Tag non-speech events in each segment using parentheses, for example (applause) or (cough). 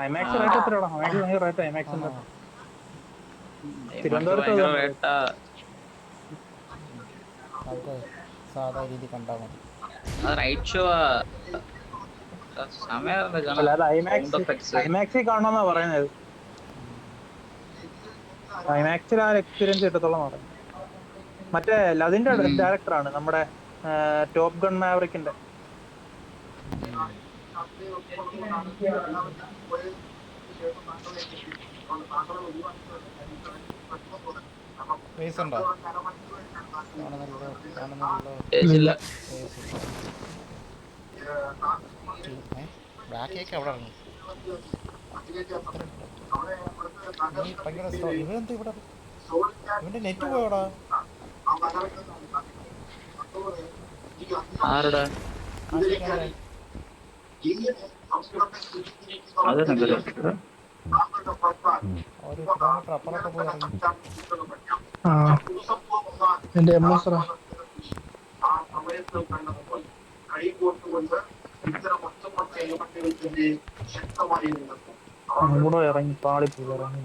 IMAX. Rate IMAX ഭയങ്കര rate ഐമാക്സിന്റെ തിരുവനന്തപുരത്ത് സാധാ രീതി കണ്ടാൽ മതി. ഐമാക്സിൽ കാണണമെന്നാ പറയുന്നത്. ഐമാക്സിൽ ആ എക്സ്പീരിയൻസ് കിട്ടത്തോളം പറയും മറ്റേ അതിന്റെ ഉം. ഡയറക്ടറാണ് നമ്മുടെ ടോപ് ഗൺ മാവറിക്കിന്റെ ഫേസ് ഉണ്ടോ? കാണുന്നല്ലോ കാണുന്നല്ലോ ഇല്ല. ഫേസ് ഏ? ബാക്ക് ഒക്കെ അവിടെ ഇറങ്ങി ഭയങ്കര ഇവരെന്ത് ഇവിടെ? ഇവന്റെ നെറ്റ് പോയോടാ? ആരുടെ? അതെന്താ ഒരു കിലോമീറ്റർ അപ്പുറമൊക്കെ പോയി ഇറങ്ങി. അതിനെതിരെ എം എസ് കൂടെ ഇറങ്ങി പാളിപ്പോയി ഇറങ്ങി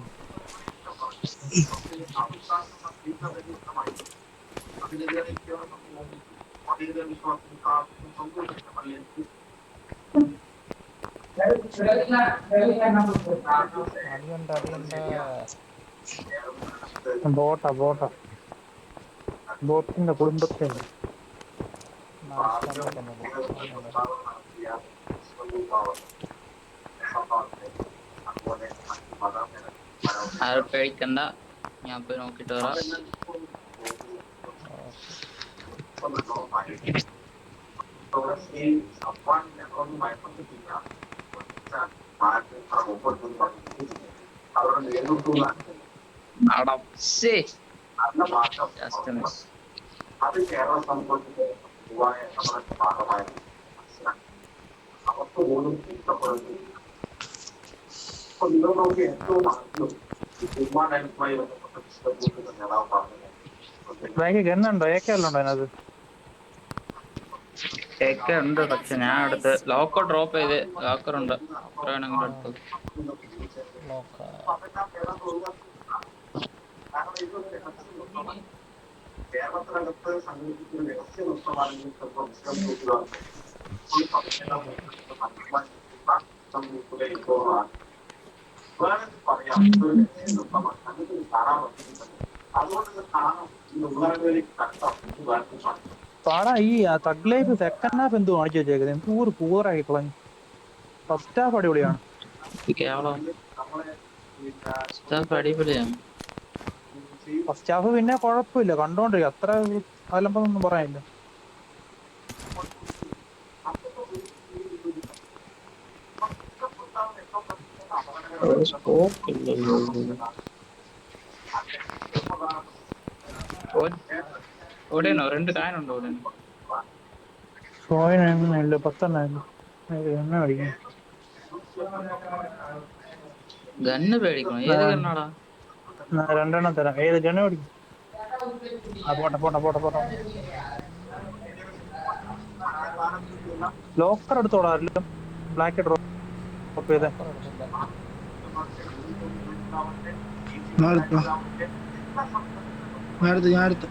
അടിയുണ്ട് അടിയുണ്ട് ബോട്ടാ ബോട്ടാ ബോട്ടിന്റെ കുടുംബത്തെ നാശം ആരും പേടിക്കണ്ട ഞാൻ പോയി നോക്കിട്ട് വരാം അടം ശേ ജസ്റ്റ് മിസ് അത് കേരള സമൂഹത്തിന്റെ പൊതുവായ നമ്മുടെ ഭാഗമായ അവർക്ക് പോലും ഇഷ്ടപ്പെടുന്നു അപ്പൊ നിങ്ങൾ നോക്കി ഏറ്റവും ആദ്യം ഉമ്മാനായിട്ടുമായി ബന്ധപ്പെട്ട പുസ്തകത്തിന്റെ നേതാവ് പറഞ്ഞത് ബാങ്ക് ഗണ്ണുണ്ടോ ഏക്കെ വല്ലതും ഉണ്ടോ അതിനകത്ത് ഒക്കെ ഉണ്ട് പക്ഷെ ഞാൻ എടുത്ത് ലോക്കർ ഡ്രോപ്പ് ചെയ്ത് ലോക്കർ ഉണ്ട് വേണമെങ്കിലും നൃത്തമാണ്. കേരളത്തിനകത്ത് സംഘടിപ്പിക്കുന്ന രഹസ്യ നൃത്തമാണെങ്കിൽ ചിലപ്പോൾ മുസ്ലിം പാടാ ഈ തഗ് ലൈഫ് സെക്കൻഡ് ഹാഫ് എന്ത് കാണിച്ചു വെച്ചേക്കുന്നത് എന്ത് പൂർ പൂറായി കളഞ്ഞു ഫസ്റ്റ് ഹാഫ് അടിപൊളിയാണ്. ഫസ്റ്റ് ഹാഫ് പിന്നെ കുഴപ്പമില്ല. കണ്ടോണ്ടിരിക്കും. അത്ര അലമ്പൊന്നും പറയാനില്ല. സ്കോപ്പ് ഓടേനോ? രണ്ട് കാനുണ്ടോ ഓടേനോ ഷോയിനെണ്ണ പത്തെണ്ണ. എണ്ണ അടിക്കും ഗണ്ണ് പേടിക്കണം ഏത് ഗണ്ണാടാ? രണ്ടെണ്ണം തരാം. ഏത് ഗണ്ണ പിടിക്കും ആ പോട്ടെ പോട്ടെ പോട്ടെ പോട്ടെ. ലോക്കർ എടുത്തോളാം ആരെങ്കിലും ബ്ലാക്ക് ഡ്രോപ്പ് ചെയ്തേ. ഞാൻ എടുത്തോ ഞാൻ എടുത്തു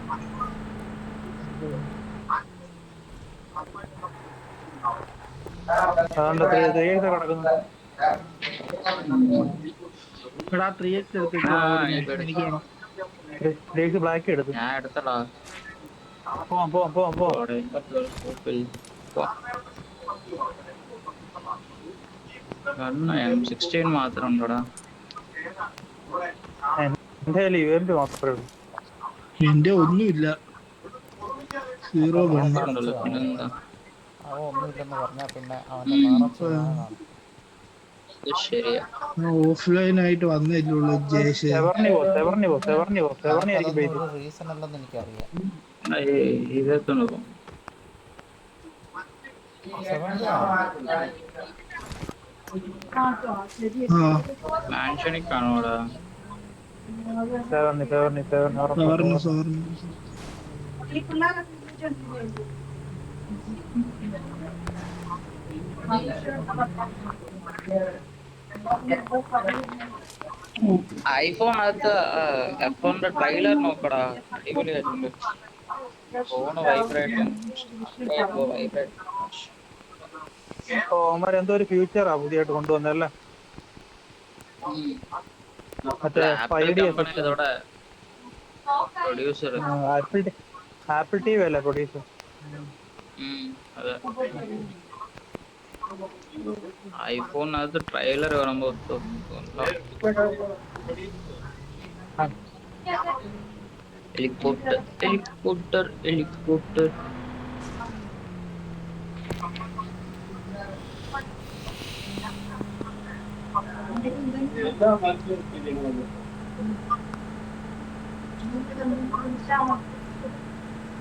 ബ്ലാക്ക് എടുത്തു. ഞാൻ എടുത്തടാ. പോവാം പോവാം പോവാം പോവാം. ഓടെ സ്കോപ്പിൽ ഗണ്ണ് എം സിക്സ്റ്റീൻ മാത്രം ഉണ്ടോടാ. എന്റെ കയ്യിൽ യു എം പി മാത്രമേ ഉള്ളൂ. എന്റെ ഒന്നുമില്ല. സീറോ ഒന്നുമില്ലെന്ന് പറഞ്ഞാൽ പിന്നെ അവന്റെ ഓഫ്ലൈൻ ആയിട്ട് വന്നില്ലേ ഉള്ളൂ ജേഷ് സെവർണി പോ സെവർണി പോ സെവർണി പോ സെവർണി ആയിരിക്കും അതൊന്നും ബേസ് ഒരു റീസൺ അല്ലെന്ന് എനിക്കറിയാം. ഇതൊക്കെ നോക്കും സെവന്റി ആ. മാൻഷനിൽ കാണുവാടാ. ഐഫോണിനകത്ത് എഫോണിന്റെ ട്രെയിലർ നോക്കടാ അടിപൊളിയായിട്ടുണ്ട് ഫോണ് വൈബ്രേഷൻ വൈബ്രേഷൻ എന്തോ ഒരു ഫ്യൂച്ചറാ പുതിയതായിട്ട് കൊണ്ടുവന്നല്ലേ മറ്റേ five D producer Apple Apple T V അല്ലേ പ്രൊഡ്യൂസർ അതെ ഐഫോണിനകത്ത് ട്രെയിലർ കാണുമ്പോ ഹെലികോപ്റ്റർ ഹെലികോപ്റ്റർ ഹെലികോപ്റ്റർ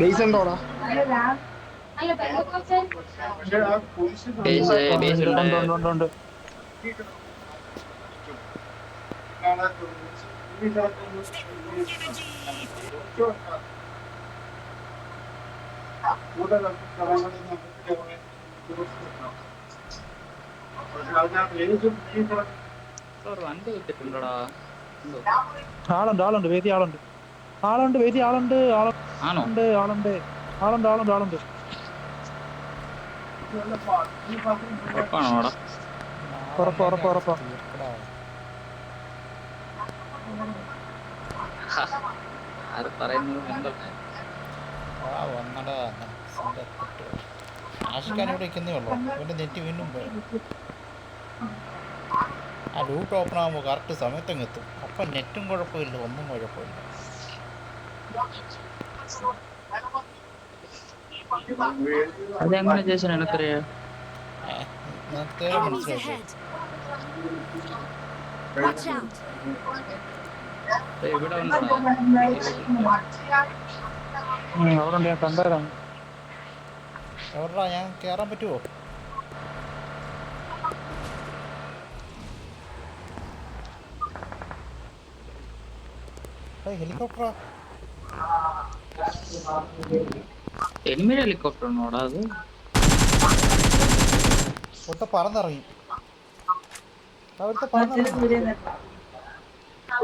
ബേസ് ഉണ്ടോടാ ബേസ് ബേസ് ഉണ്ട്? ആളുണ്ട് ആളുണ്ട്. വേദി ആളുണ്ട്. ആളുണ്ട് വേദി ആളുണ്ട് ആളുണ്ട് ആളുണ്ട്. ആളുണ്ട് ആളുണ്ട് ആളുണ്ട്. ഉറപ്പാണോ അവിടെ? ഉറപ്പ് ഉറപ്പ് ഉറപ്പ്. ആര് പറയുന്നത് എന്തല്ല ആ വന്നടാ ആഷിക്കാൻ ഇവിടെ നിൽക്കുന്നേ ഉള്ളൂ. ഇവിടെ നെറ്റ് വീണ്ടും പോയി. ആ ലൂട്ട് ഓപ്പൺ ആകുമ്പോൾ കറക്റ്റ് സമയത്തങ്ങ് എത്തും. അപ്പം നെറ്റും കുഴപ്പമില്ല ഒന്നും കുഴപ്പമില്ല. Watch out. ദേ ഇവിടെ ഞാൻ എവിടാ ഞാൻ കേറാൻ പറ്റുമോ ഹെലികോപ്റ്ററാ എനിമിയുടെ ഹെലികോപ്റ്റർ ഉണ്ടോടാ അത്? ഒട്ട പറന്നിറങ്ങി. അവിടുത്തെ പറന്നിറങ്ങി.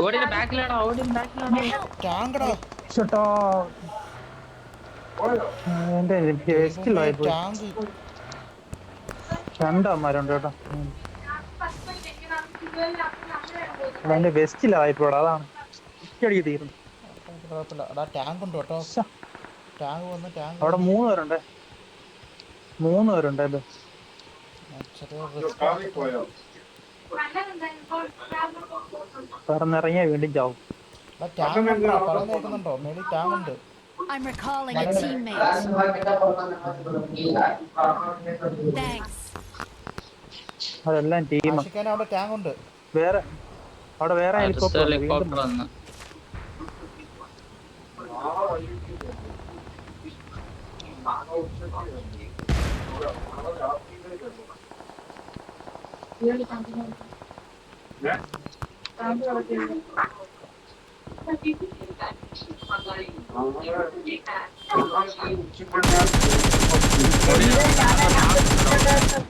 ഓടിന്റെ ബാക്കിലാണോ ഓടിന്റെ ബാക്കിലാണോ ടാങ്കടാ. ചേട്ടാ എന്റെ വേസ്റ്റിലായി പോയി. ടാങ്ക്. രണ്ടമ്മമാരുണ്ട് കേട്ടോ. ഉം. എടാ, എന്റെ വെസ്റ്റിലായി പോടാ അതാണ്. ഒറ്റയടിക്ക് തീർന്നു. കുഴപ്പമില്ല ടാങ്ക് ഉണ്ട് കേട്ടോ. ടാങ്ക് വന്ന് ടാങ്ക് അവിടെ മൂന്ന് പേരുണ്ട്. മൂന്ന് പേരുണ്ട് അല്ലേ പറന്നിറങ്ങിയ വീണ്ടും ചാവും. ടാങ്ക് ഉണ്ടോ. പറയുന്ന കേൾക്കുന്നുണ്ടോ മേളിൽ ടാങ്ക് ഉണ്ട്. I'm recalling a teammate. Thanks. അതെല്ലാം ടീമാണ് അവിടെ ടാങ്ക് ഉണ്ട്. വേറെ അവിടെ വേറെ ഹെലികോപ്റ്റർ വന്ന്.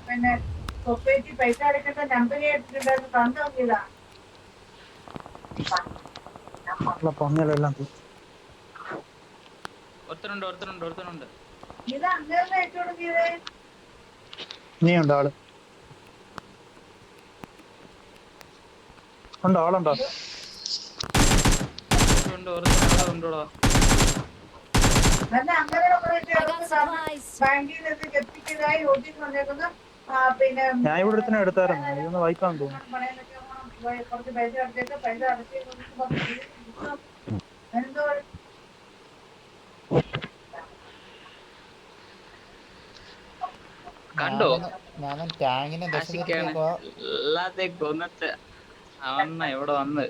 പിന്നെ സൊസൈറ്റി പൈസ അടയ്ക്കേണ്ട നമ്പർ എടുത്തിട്ടുണ്ടായിരുന്നു തന്നു നോക്കിയതാ ഉള്ള പൊങ്ങലെല്ലാം തീ- ഒരുത്തനുണ്ട് ഒരുത്തനുണ്ട് ഒരുത്തനുണ്ട്. നീ ഉണ്ടോ ആൾ? ഉണ്ടോ ആളുണ്ടോ? ഞാൻ ഇവിടെ ഒരുത്തനെ എടുത്തായിരുന്നു. ഇതൊന്ന് വായിക്കാൻ തോന്നുന്നു പണയത്തിലൊക്കെ പോയി കുറച്ച് പൈസ അടച്ചേക്ക് പൈസ അടച്ചു എന്തോ കണ്ടോ? ഞാൻ ടാങ്കിനെ എല്ലാത്തെ കൊന്നിട്ട് ആ വന്ന. ഇവിടെ വന്ന്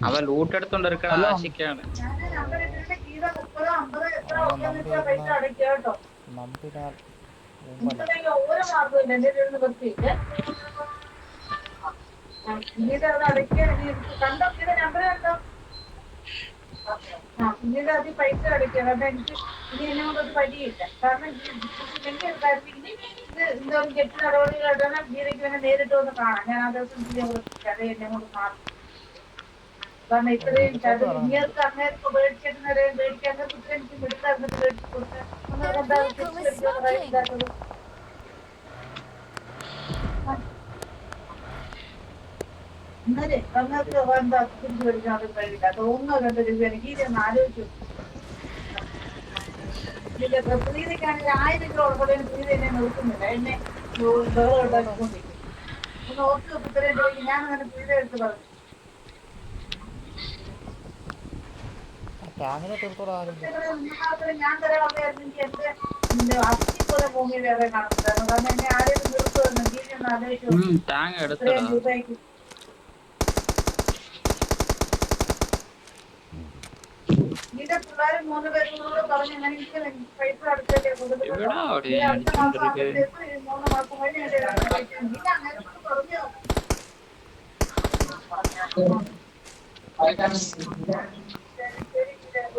അവൻ ലൂട്ട് എടുത്തോണ്ട് ഇരിക്കണ ആശിക്കാണ് ഞാൻ ഓരോ മാർഗവും എന്റെ കണ്ടോ ഇത് നമ്പർ കണ്ടോ ആ പിന്നീട് അത് പൈസ അടയ്ക്കുക കാരണം എനിക്ക് ഇനി എന്നെ കൊണ്ട് ഒരു വഴിയില്ല കാരണം വേണേ നേരിട്ട് വന്ന് കാണാം ഞാൻ ആ ദിവസം എന്നെ കൊണ്ട് കാണും കാരണം ഇത്രയും ഇങ്ങേർക്ക് അങ്ങേർക്ക് മേടിച്ചിട്ട് നേരം മേടിക്കാൻ കുറിച്ച് എനിക്ക് മിടുക്ക് എന്നിട്ട് മേടിച്ച് കൊടുത്ത് ഒന്ന് എന്താ തിരിച്ചു മേടിക്കാൻ എന്താ തിരിച്ചു കഴിയില്ല അത് ഒന്നോ രണ്ടോ രൂപ എനിക്ക് ഇതൊന്ന് ആലോചിച്ചു പ്രീതിക്കാണെങ്കിൽ ആയിരം രൂപ ഉൾപ്പെടെ പ്രീതി എന്നെ നോക്കുന്നില്ല. എന്നെ ബഹളം ഉണ്ടാക്കിക്കൊണ്ടിരിക്കും ഒന്ന് ഓർത്ത് ഇത്രയും രൂപയ്ക്ക് ഞാൻ അങ്ങനെ പ്രീതി എടുത്ത് പറഞ്ഞു ടാങ്കിനെ തീർത്തോടാ ആരും ഇവിടെ നിന്നമാത്രം ഞാൻ തരാമെന്നായിരുന്നെങ്കിൽ എന്റെ എന്റെ അസ്ഥി പോലെ ഭൂമി വേറെ കാണുന്നുണ്ടായിരുന്നു കാരണം എന്നെ ആരെയും നിർത്തുമെന്നെങ്കിൽ ഒന്ന് ആലോചിച്ചു നോക്ക്. ടാങ്ക് എടുത്തടാ. നിന്റെ പിള്ളേരും മൂന്ന് പേരും കൂടെ പറഞ്ഞ് ഞാൻ എനിക്ക് പൈസ അടച്ചല്ലേ കൊടുക്കുന്നത് എവിടാ അവിടെ ഈ അടുത്ത മാസം അടിച്ചോണ്ടിരിക്കുന്നെ? ആകുമ്പോഴത്തേക്കും ഈ മൂന്ന് മാസം കഴിഞ്ഞ് നിന്നെ അങ്ങനെ പറഞ്ഞു. ബോട്ടിനൊക്കെ ഭയങ്കര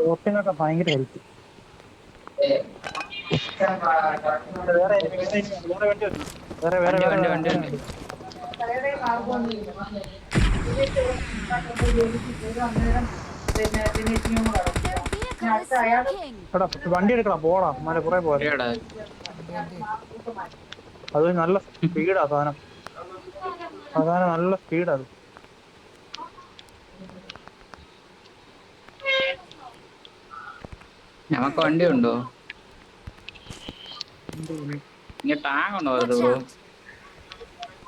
ഹെൽപ്പ് ഭയങ്കര ഹെൽപ്പ് വേറെ വേറെ. വേറെ വേറെ വണ്ടി, എടുക്കണം പോടാ മല കുറെ പോലെ? അത് നല്ല സ്പീഡാ സാധനം സാധനം നല്ല സ്പീഡാ അത് ഞമ്മക്ക് വണ്ടി ഉണ്ടോ ഇങ്ങ ടാങ്ക് ഉണ്ടോ.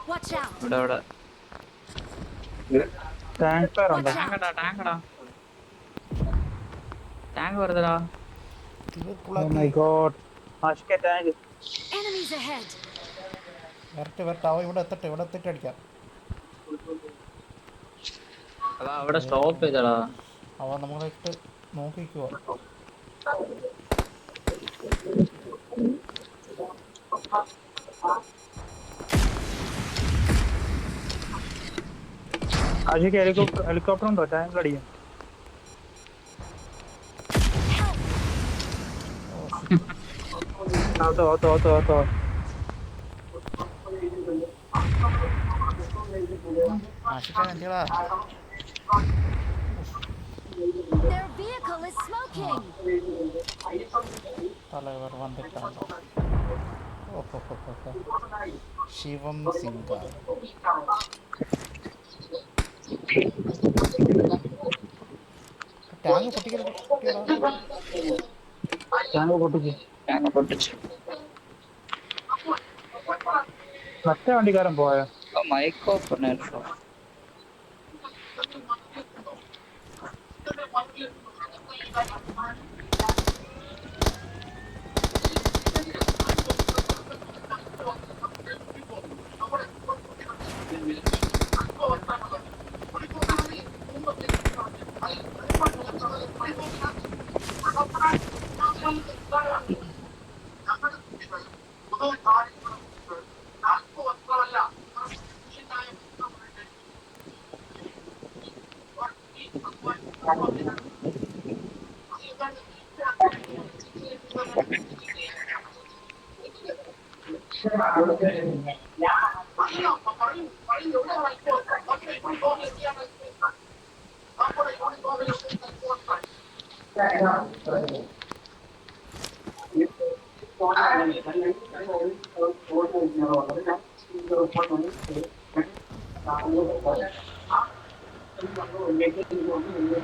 Watch ഇവിടെ ഇവിടെ. ടാങ്ക് ഫയർ ഉണ്ടോ ടാങ്കടാ ടാങ്കടാ ടാങ്ക് വെറുതെടാ oh my God Enemies ahead. വരട്ടെ വരട്ടെ. അവൻ ഇവിടെ എത്തട്ടെ ഇവിടെ എത്തിട്ട് അടിക്കാം. അതാ അവിടെ സ്റ്റോപ്പ് ചെയ്തടാ. അവൻ നമ്മളെ ഇട്ട് നോക്കിക്കുവോ ആഷിക്ക ഹെലികോപ്റ്റർ ഹെലികോപ്റ്റർ ഉണ്ടോ ടാങ്ക് അടിക്കാൻ ഓത്തോ ഓത്തോ ഓത്തോ ഓത്തോ ആശിക്കാൻ എന്തിയടാ Their vehicle is smoking. Talaver one Shivam Singh. Tango putti kira. Tango putti kira. Tango putti kira. Matte vandi karam boya. Oh, Mike off.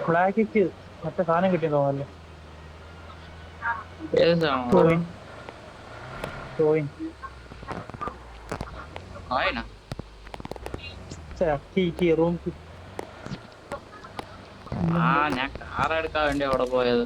ഫ്ലാഗിക്ക് മറ്റേ സാധനം കിട്ടിയെന്ന് തോന്നല്ലേ റൂം ആ ഞാൻ കാർ എടുക്കാൻ വേണ്ടി അവിടെ പോയത്.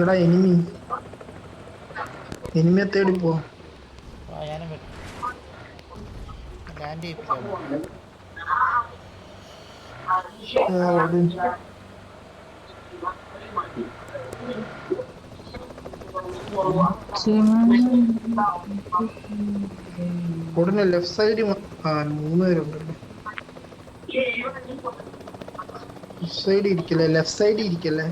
ഇതെടാ എനിമി എനിമിയെ തേടി പോ. ഉടനെ ലെഫ്റ്റ് സൈഡ് മൂന്ന് പേരുണ്ടല്ലോ. സൈഡിൽ ഇരിക്കല്ലേ? ലെഫ്റ്റ് സൈഡ് ഇരിക്കല്ലേ?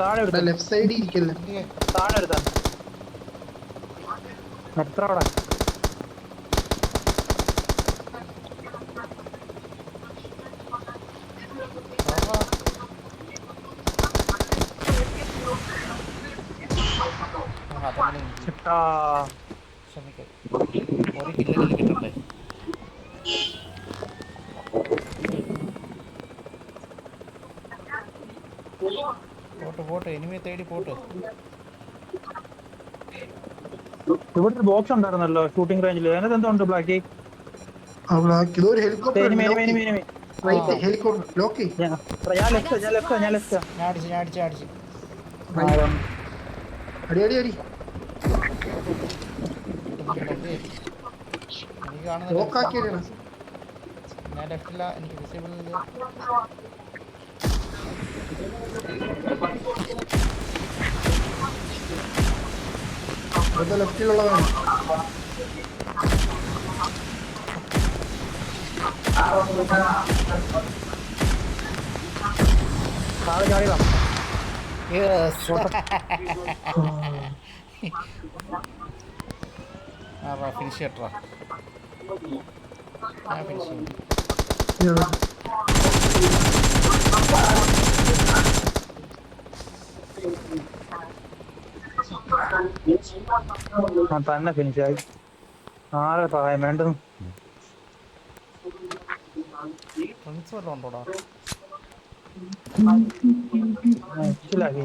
താഴെ എടുത്ത ലെഫ്റ്റ് സൈഡിൽ ഇരിക്കല്ലേ താഴെ എടുത്ത എത്ര അവിടെ? ക്ഷമിക്കാം ഒരു കില്ലെങ്കിലും കിട്ടണ്ടേ പോട്ട് പോട്ട് എനിമിയെ തേടി പോട്ട്. ഇവിടെ ഒരു ബോക്സ് ഉണ്ടായിരുന്നല്ലോ ഷൂട്ടിംഗ് റേഞ്ചിൽ അതിനകത്ത് എന്തുണ്ട് ബ്ലാക്കി ആ ബ്ലാക്ക് ഇതൊരു ഹെലികോപ്റ്റർ ഹെലികോപ്റ്റർ ലോക്കി ഞാൻ ഞാൻ ലെഫ്റ്റ് ഞാൻ ലെഫ്റ്റ് ഞാൻ ലെഫ്റ്റ്. ഞാൻ അടിച്ച് ഞാൻ അടിച്ച് അടിച്ച് അടി അടി അടി. എനിക്ക് കാണുന്നില്ല ലോക്കാക്കിയതാണ് ഞാൻ ലെഫ്റ്റില്ല എനിക്ക് വിസിബിൾ ഇല്ല. അടുത്ത ലെഫ്റ്റിലുള്ളതാണ്. താഴെ ചാടിയതാ ഫിനിഷ് ചെയ്യട്ടാ ഞാൻ ഫിനിഷ് ചെയ്യും. തന്നെ ഫിനിഷ് ആയി. ആരെ സഹായം വേണ്ട ഫ്രണ്ട്സ് വല്ലതും ഉണ്ടോടാ? മനസ്സിലാക്കി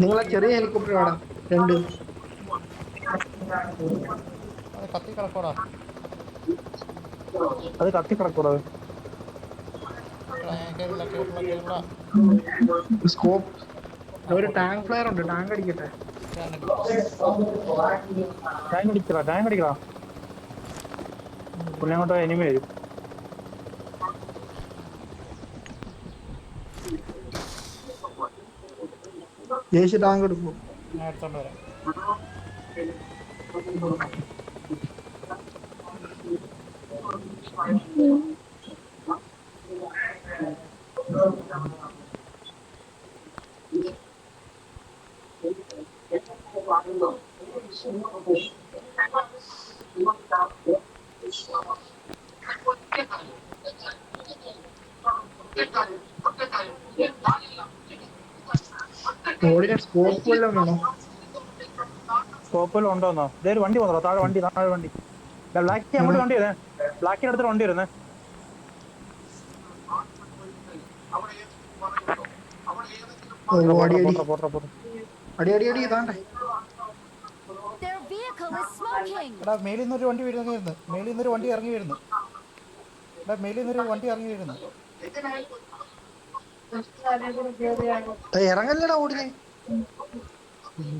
നിങ്ങളെ ചെറിയ ഹെലികോപ്റ്റർ വേണം രണ്ട്. കത്തി കിടക്കൂടാ അത് കത്തി കിടക്കൂടാ സ്കോപ്പ് ഒരു ടാങ്ക് ഫ്ലയർ ഉണ്ട് ടാങ്ക് അടിക്കട്ടെ. ടാങ്ക് അടിക്കടാ ടാങ്ക് അടിക്കടാ. പുള്ളി അങ്ങോട്ട് എനിമി വരും ജയിച്ച് ടാങ്ക് എടുക്കും. ഞാൻ എടുത്തോണ്ട് വരാം. സ്കോപ്പ് വല്ലതും വേണോ? സ്കോപ്പിൽ ഉണ്ടോന്നോ? ഇതേ വണ്ടി വന്നോ താഴെ വണ്ടി താഴെ വണ്ടി. ബ്ലാക്ക് അങ്ങോട്ട് വണ്ടി വരുന്നേ. ബ്ലാക്കിന്റെ അടുത്ത് വണ്ടി വരുന്നേ എടാ മേലിൽ നിന്നൊരു വണ്ടി വരുന്നു മേലിൽ നിന്നൊരു വണ്ടി ഇറങ്ങി വരുന്നു. എടാ മേലിൽ നിന്നൊരു വണ്ടി ഇറങ്ങി വരുന്നു. ഇറങ്ങല്ലടാ ഓടിനെ.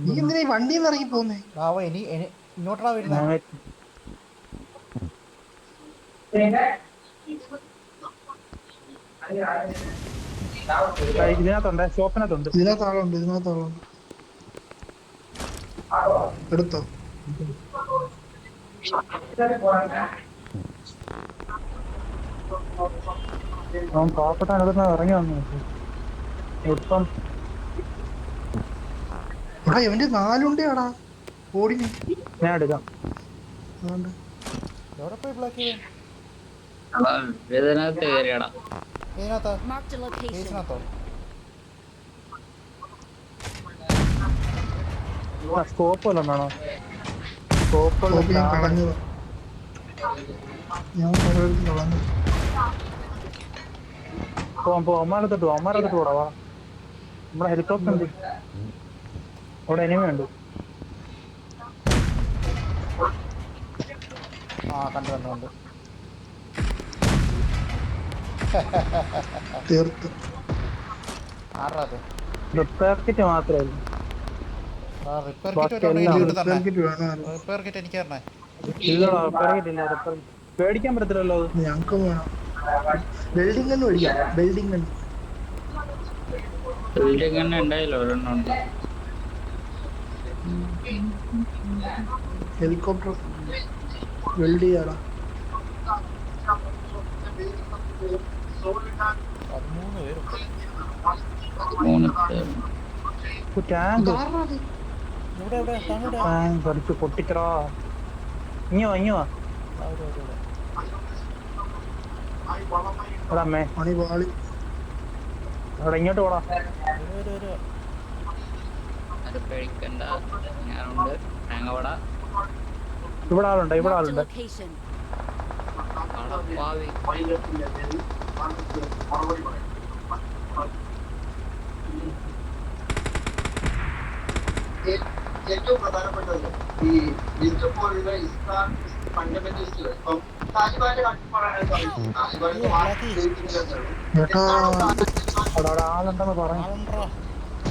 നീ എന്തിനാ വണ്ടിന്ന് ഇറങ്ങി പോകുന്നേ ബാവ ഇനി ഇനി- ഇങ്ങോട്ടാ വരുന്നത് ആ, ഇതിനകത്തുണ്ട് ഷോപ്പിനകത്തുണ്ട്. ഇതിനകത്ത് ആളുണ്ട് ഇതിനകത്ത് ആളുണ്ട് എടുത്തോ. അവൻ പാവപ്പെട്ട അനുഭവത്തിന് ഇറങ്ങി വന്നു. ഇപ്പം എടാ ഇവന്റെ നാലുണ്ടേടാ ഓടിന് ഞാൻ എടുക്കാം. എവിടെ പോയി ബ്ലാക്ക് ഇതിനകത്ത്? കയറിയടാ സ്കോപ്പ് വല്ലതും വേണോ അമ്മാരത്തിട്ട് അമ്മാരത്തിട്ട് വാ. നമ്മുടെ ഹെലികോപ്റ്റർ ഉണ്ട്. അവിടെ എനിമ ഉണ്ട്. ആ കണ്ടു കണ്ടു കണ്ടു. (laughs) തീർത്ത്. റിപ്പയർ കിറ്റ് മാത്രമേ ഉള്ളൂ ആ റിപ്പയർ കിറ്റ് എനിക്ക് തരണേ. ഇല്ലടാ റിപ്പയർ കിറ്റ് ഇല്ല റിപ്പയർ പേടിക്കാൻ പറ്റത്തില്ലല്ലോ വേണം. ബിൽഡിംഗ് എന്ന് മേടിക്കാം. ബിൽഡിംഗ് ബിൽഡിംഗ് തന്നെ ഉണ്ടായില്ല ഒരെണ്ണം ഉണ്ട്. ഹെലികോപ്റ്റർ വെൽഡ് ചെയ്യാടാ പതിമൂന്ന് പേരും എവിടെ താങ്കളുടെ ടാങ്ക് ഇങ്ങോ ഇങ്ങോ അമ്മേ. അവിടെ ഇങ്ങോട്ട് പോടാ. ഇവിടെ ആളുണ്ട് ഇവിടെ ആളുണ്ട്. location. ഏറ്റവും പ്രധാനപ്പെട്ടത് ഈ ലിസ്റ്റ് പോലുള്ള ഇസ്ലാം ഫണ്ടമെന്റലിസ്റ്റുകൾ. ഇപ്പം താലിബാന്റെ കാര്യം പറയാനായിട്ട് പറയും. താലിബാന്റെ വാക്ക് കേൾക്കുന്നില്ലെന്നുള്ളൂ. ഏട്ടാ അവിടെ അവിടെ ആളുണ്ടെന്ന് പറഞ്ഞു ആളുണ്ടോ?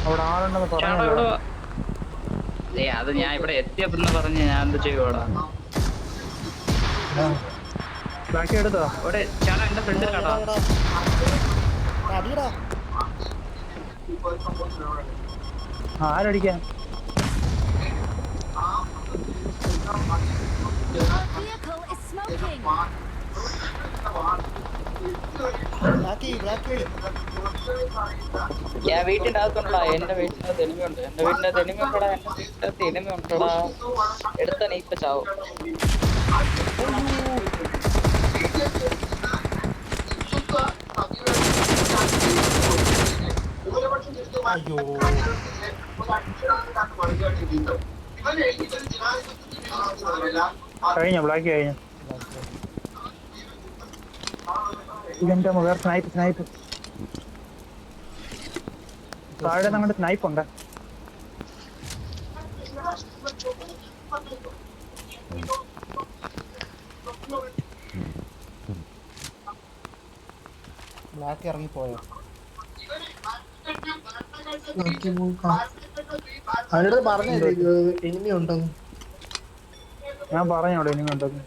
അവിടെ ആളുണ്ടെന്ന് ചേട്ടാ പറഞ്ഞു ഇവിടെ വാ. ഏയ് അത് ഞാൻ ഇവിടെ എത്തിയപ്പെന്ന് പറഞ്ഞ് ഞാൻ എന്ത് ചെയ്യുവാടാ ബാക്കി എടുത്തോ? ഇവിടെ ചേട്ടാ എന്റെ ഫ്രണ്ടിലാടാ അടിയടാ. ആ, ആരടിക്കാൻ Vehicle is smoking. Black black ഞാൻ വീട്ടിന്റെ അകത്തുണ്ടടാ എന്റെ വീട്ടിന്റെ തെളിമയുണ്ട് എനിമയുണ്ട് എന്റെ വീട്ടിന്റെ അകത്ത് എനിമയുണ്ടടാ എന്റെ വീട്ടിന്റെ അകത്ത് എനിമയുണ്ടടാ എടുത്ത നീ ഇപ്പൊ ചാവും. അയ്യോ. കഴിഞ്ഞ ബ്ലാക്ക് കഴിഞ്ഞ? ഇതെന്റെ വേറെ സ്നൈപ്പ് സ്നൈപ്പ് താഴെ നമ്മുടെ സ്നൈപ്പ് ഉണ്ട്. ബ്ലാക്ക് ഇറങ്ങി പോയോ? നോക്കാം. അവരുടെ പറഞ്ഞില്ലേ എനിമി ഉണ്ടെന്ന്. ഞാൻ പറഞ്ഞോളൂ എനിമി കണ്ടത്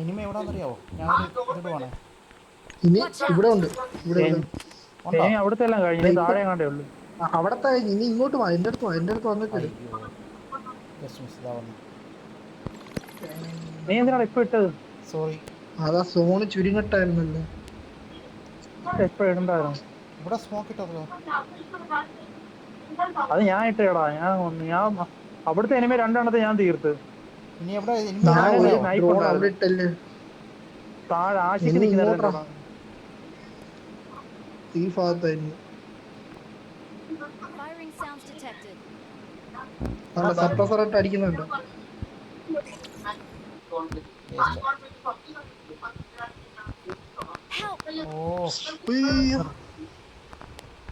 എനിമ എവിടാന്നറിയാവോ ഞാൻ ഇങ്ങോട്ട് പോണേ. ഇനി ഇവിടെ ഉണ്ട് ഇവിടെ അവിടുത്തെ എല്ലാം കഴിഞ്ഞു താഴെ കണ്ടേ ഉള്ളൂ. അവിടത്തെ ഇനി ഇങ്ങോട്ട് വാ എന്റെ അടുത്ത് വാ എന്റെ അടുത്ത് വന്നിട്ട് നീ എന്തിനാണ് ഇപ്പൊ ഇട്ടത്? സോറി അതാ സോണ് ചുരുങ്ങട്ടായിരുന്നല്ലോ. എപ്പോ ഇടണ്ടായിരുന്നു? ഇവിടെ സ്മോക്ക് ഇട്ടതോ? അത് ഞാൻ ഇട്ടേടാ ഞാൻ ഞാൻ അവിടുത്തെ എനിമ രണ്ടെണ്ണത്തെ ഞാൻ തീർത്ത്. ഇനി എവിടെ? താഴെ ആശിക്ക് നിൽക്കുന്ന ഇങ്ങോട്ടാ. ഈ ഭാഗത്തായിരുന്നു സപ്രസർ ഇട്ട് അടിക്കുന്നുണ്ട്! ഓ ഉയ്യോ.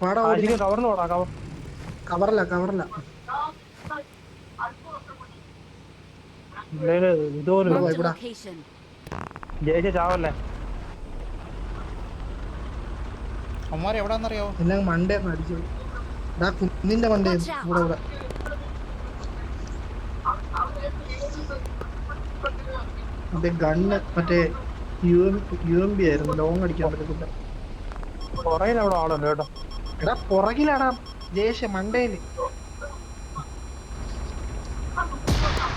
വാടാ ഓടി ആശിക്ക് കവറിൽ പോടാ കവർ കവറല്ല കവറല്ല ഇതുപോലും ഇവിടെ. Marked a location. ജയിച്ച ചാവല്ലേ? അമ്മമാരെ എവിടാന്നറിയാവോ എന്നെ മണ്ടേ അടിച്ചു ഡാ കുന്നിന്റെ മണ്ടേ. ഇവിടെ ഇവിടെ. ഗണ്ണ് മറ്റേ U M U M B ആയിരുന്നു. ലോങ് അടിക്കാൻ പറ്റത്തില്ല. പുറകിൽ അവിടെ ആളുണ്ട് കേട്ടോ. എടാ പുറകിലാടാ. ജയേഷ് മണ്ടയിൽ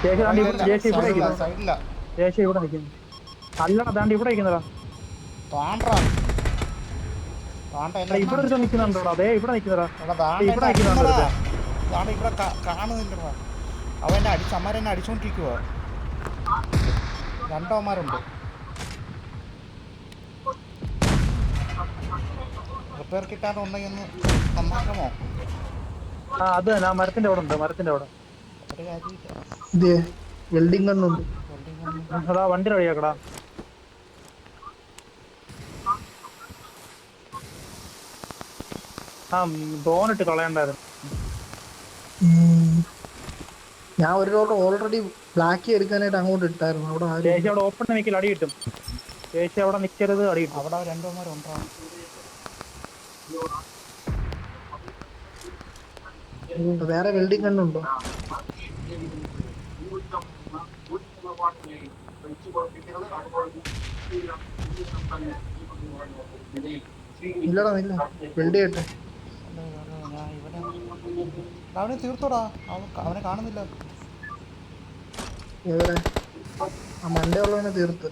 ജേഷി ഇവിടെ നിൽക്കുന്നു. അല്ലടാ ദാണ്ട് ഇവിടെ ഇവിടെ ഒരു നിൽക്കുന്നുണ്ടോടാ? അതേ ഇവിടെ ഇവിടെ നിൽക്കുന്നുണ്ട് കാണുന്നില്ലടാ. അവൻ അടിച്ച് അമ്മാരെന്നെ അടിച്ചോണ്ടിരിക്കുവോ. രണ്ടോമാരുണ്ട് റിപ്പയർ കിട്ടാൻ ഉണ്ടെങ്കിൽ ഒന്ന് നന്നാക്കാമോ? ആ അത് തന്നെ. ആ മരത്തിന്റെ അവിടെ ഉണ്ട് മരത്തിന്റെ അവിടെ. ഇത് വെൽഡിംഗ് ഒന്നും അതാ വണ്ടി വഴിയാക്കടാ ആ ഇട്ട് കളയണ്ടായിരുന്നു. ഞാൻ ഒരു റോഡ് ഓൾറെഡി ബ്ലാക്ക് എടുക്കാനായിട്ട് അങ്ങോട്ട് ഇട്ടായിരുന്നു. അവിടെ ആരും ചേച്ചി അവിടെ ഓപ്പൺ നിൽക്കില്ല അടി കിട്ടും. ചേച്ചി അവിടെ നിൽക്കരുത് അടി കിട്ടും. അവിടെ രണ്ടവന്മാരുണ്ടോ വേറെ വെൽഡിംഗ് ഗണ്ണുണ്ടോ ഇല്ലടാ ഇല്ല. വെണ്ടി കേട്ടെ. അവനെ തീർത്തോടാ. അവനെ കാണുന്നില്ല. എവിടെ ആ മണ്ടേ ഉള്ളവനെ തീർത്ത്.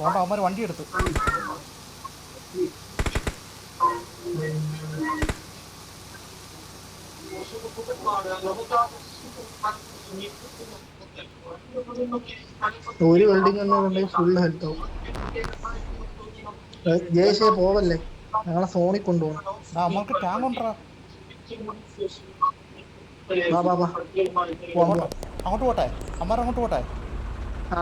അവന്മാര് വണ്ടി എടുത്തു. ഒരു ഗണ്ണുണ്ടെങ്കിൽ ഫുൾ ഹെൽത്ത് ആവും. ഏ, പോവല്ലേ? ഞങ്ങളെ സോണി കൊണ്ടുപോകണം ടാങ്ക് ഉണ്ടോ? അങ്ങോട്ട് പോട്ടെ? അമ്മാർ അങ്ങോട്ട് പോട്ടെ? ആ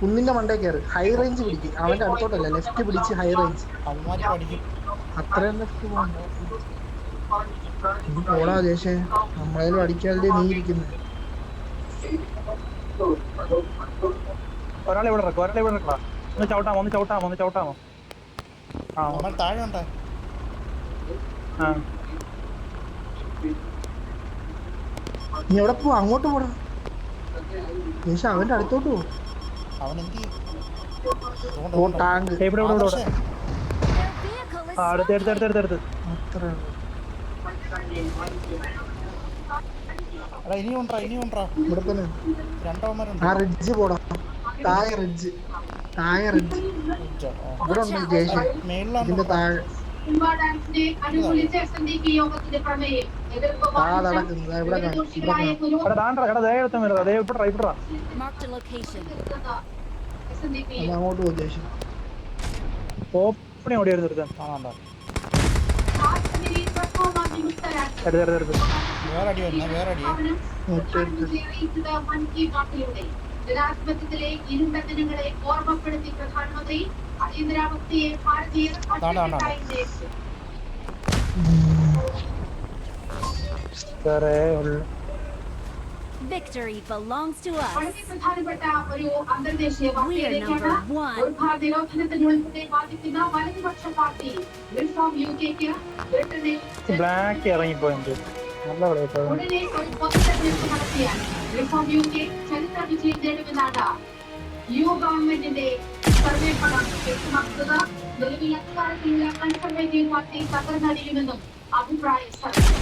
കുന്നിന്റെ മണ്ടേ കയറി ഹൈ റേഞ്ച് പിടിക്ക്. അവന്റെ അടുത്തോട്ടല്ല ലെഫ്റ്റ് പിടിച്ച് ഹൈ റേഞ്ച് അത്രയും ലെഫ്റ്റ് പോകണ്ട ഇത് പോടാ ജേഷേ നമ്മളേലും അടിക്കാതെ നീ ഇരിക്കുന്നത് ഒരാളെ ഇവിടെ ഇറക്കും ഒരാളെ ഇവിടെ ഇറക്കടാ ഒന്ന് ചവിട്ടാമോ ഒന്ന് ചവിട്ടാമോ ഒന്ന് ചവിട്ടാമോ? ആ. നമ്മൾ താഴെ ഉണ്ടേ ആ. നീ എവിടെ പോ അങ്ങോട്ട് പോടാ. ജേഷ അവന്റെ അടുത്തോട്ട് പോ. അവൻ എന്ത് ഓ ടാങ്ക്. vehicle is ആ അടുത്ത് എടുത്ത് എടുത്ത് എടുത്ത് എടുത്ത് അത്ര എടാ ഇനി ഉണ്ടാ? ഇനി ഉണ്ടാ? ഇവിടെ തന്നെ രണ്ടവന്മാരുണ്ട് ആ റിഡ്ജ് പോടാ. താഴെ റിഡ്ജ് താഴെ റിഡ്ജ് ഇവിടെ ഉണ്ട് ജേഷ ഇതിന്റെ താഴെ. അങ്ങോട്ട് പോ ജേഷ ഓപ്പണി ഓടി വരുന്ന ഒരുത്തൻ കാണാണ്ട എടുത്ത് എടുത്ത് എടുത്ത് വേറെ അടി വന്നെ വേറെ അടി ജനാധിപത്യത്തിലെ ഇരുണ്ട ദിനങ്ങളെ ഓർമ്മപ്പെടുത്തി പ്രധാനമന്ത്രി അടിയന്തരാവസ്ഥയെ ഭാരതീയ വേറെ ഉള്ളു Victory belongs to us. ഒരു അന്തർദേശീയ We are വാർത്തയിലേക്കാണ് number one. ദുർഭാഗ്യ നിരോധനത്തിന് ഉൾപ്പെടെ ബാധിക്കുന്ന വലതുപക്ഷ പാർട്ടി റിഫോം യു കെക്ക് ബ്രിട്ടനിൽ ബ്ലാക്ക് ഇറങ്ങിപ്പോയെങ്കിൽ നല്ല ഉടനെ ഒരു പൊതു തെരഞ്ഞെടുപ്പ് നടത്തിയാൽ റിഫോം യു കെ ചരിത്ര വിജയം നേടുമെന്നാണ് യു ഗവൺമെന്റിന്റെ സർവേ ഫലം വ്യക്തമാക്കുന്നത് നിലവിൽ അധികാരത്തിലുള്ള കൺസർവേറ്റീവ് പാർട്ടി തകർന്നടിയുമെന്നും അഭിപ്രായ സർവേ